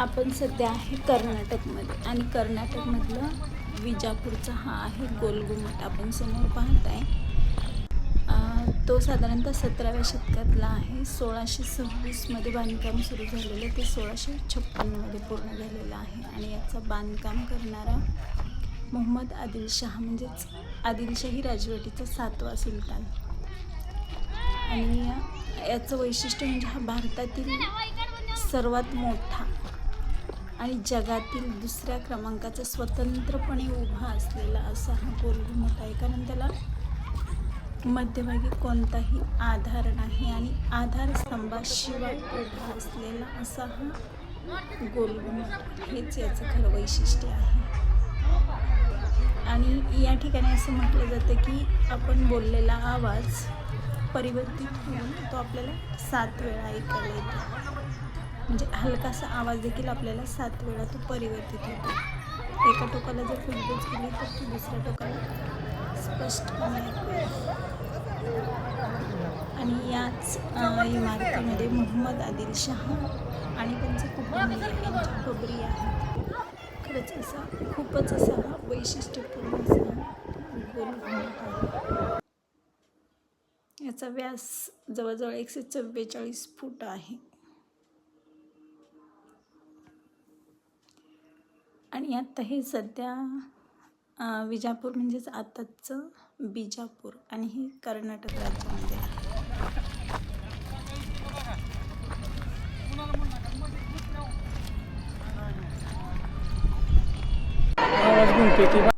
आपण सध्या आहे कर्नाटकमध्ये. आणि कर्नाटकमधलं विजापूरचा हा आहे गोलघुमट आपण समोर पाहत आहे तो साधारणतः सतराव्या शतकातला आहे. सोळाशे सव्वीसमध्ये बांधकाम सुरू झालेलं ते सोळाशे छप्पन्नमध्ये पूर्ण झालेलं आहे. आणि याचं बांधकाम करणारा मोहम्मद आदिलशाह म्हणजेच आदिलशाही राजवटीचा सातवा सुलतान. आणि याचं वैशिष्ट्य म्हणजे हा भारतातील सर्वात मोठा आणि जगातील दुसऱ्या क्रमांकाचा स्वतंत्रपणे उभा असलेला असा हा गोलघुमट आहे कारण त्याला मध्यभागी कोणताही आधार नाही आणि आधारस्तंभाशिवाय उभा असलेला असा हा गोलघुमट हेच याचं खरं वैशिष्ट्य आहे. आणि या ठिकाणी असं म्हटलं जातं की आपण बोललेला आवाज परिवर्तित होऊन तो आपल्याला सात वेळा ऐकायला येतो. म्हणजे हलकासा आवाज देखील आपल्याला सात वेळा तो परिवर्तित होतो. एका टोकाला जर फुलबोच केली तर ती दुसऱ्या टोकाला स्पष्टपणे आणि याच इमारतीमध्ये मोहम्मद आदिल शहा आणि त्यांचे कुटुंबीय यांच्या खबरी आहेत. खरंच असा खूपच असा हा वैशिष्ट्यपूर्ण असा आहे. याचा व्यास जवळजवळ एकशे चव्वेचाळीस फूट आहे. आणि आत्ता हे सध्या विजापूर म्हणजेच आताचं बिजापूर आणि हे कर्नाटक राज्यामध्ये आहे. आवाज